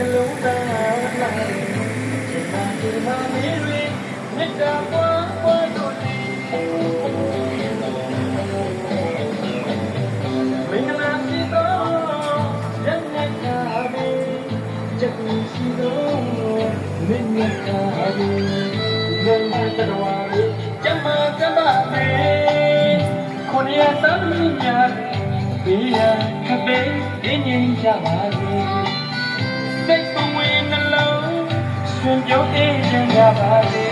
နှလုံးသားလိုက်ချင်တာဒီမှာမေးတွေမေတ္တာပွားပွားတို့နေမင်္ဂလာရှိသောရတနာပဲချက်ကိုရှိသောမင်းမြတ်တာပဲဘုရားတော်ဝါကျမကျမမေခွန်ရသမ်းမြတ်ဘေးရခပေအင်းကြီးကြပါစေ စိတ်ပဝေနှလုံးရှင်ပြောအေးချမ်းကြပါစေ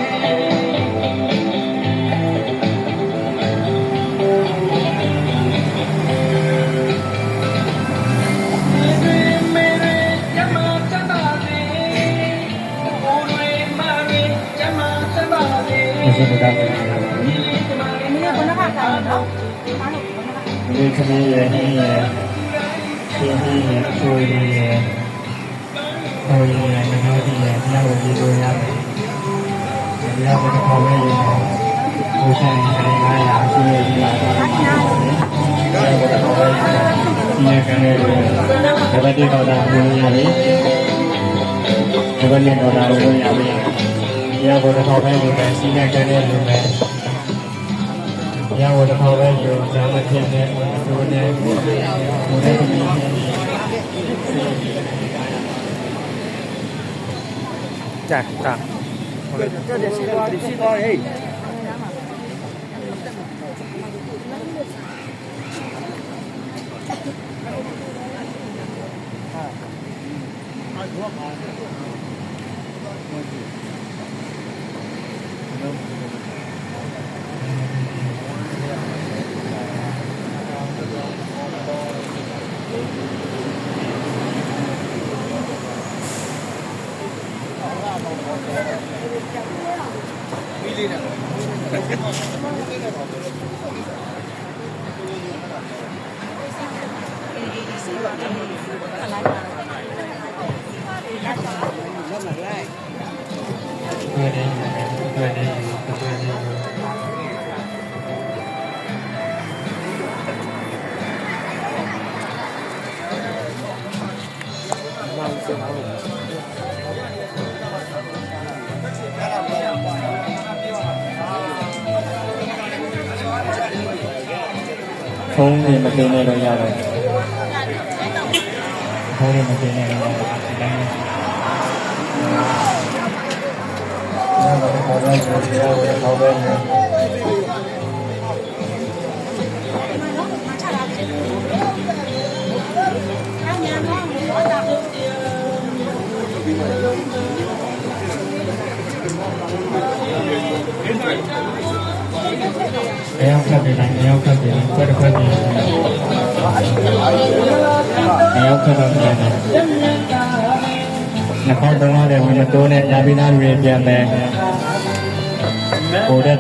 မေတွေမေတွေကျမကျမလေးဘိုးတွေမတွေကျမကျမလေးဒီစကားပဲဒီလေးကျမလေးဒီနေ့ဘုန်းတော်ကစားတော့အားလို့ဘုန်းတော်ကဒီခမင်းရဲ့ဟင်းရဲ့ရှင်ဟင်းရဲ့အ ချိုးရဲ့ဟိုရဲ့ငါးဒီရဲ့နောက်ကိုဒီလိုရမယ်ဒီလောက်တော့ခေါ်မဲ့ရင်ဟိုဆိုင်ဆိုင်ငါရအရှိရဲ့ဒီလာတော့ဒီကတော့ခေါ်မဲ့ဒီနေ့ကနေဒီဘက်ဒီတော့တာဝင်ရတယ်ဒီဘက်နဲ့တော့တာဝင်ရမယ်ဒီကတော့ခေါ်မဲ့ဒီပဲစီးနေကြတဲ့လူပဲရဝတခေါ်ပဲယူဇာမဖြစ်တဲ့ဘုရားနဲ့ဘုရား Dạ, dạ. Thank you. Good evening, good evening, good evening. Thank you. không thì mà kia này rồi giờ rồi không thì mà kia này rồi Thank you. နဲ့မတင်နေတော့ရတယ်ခေါ်ပဲခေါ်ပဲခေါ်ပဲအားညာတော့ဘောတာအယောက်ခတ်တယ်အယောက်ခတ်တယ်ခွက်တစ်ခွက်တယ်အယောက်ခတ်တော့တယ်နှခေါင်းသုံးရတယ်ဝင်မတိုးနဲ့ညာပြီးသားတွေပြန်မယ်ဟိုတဲ့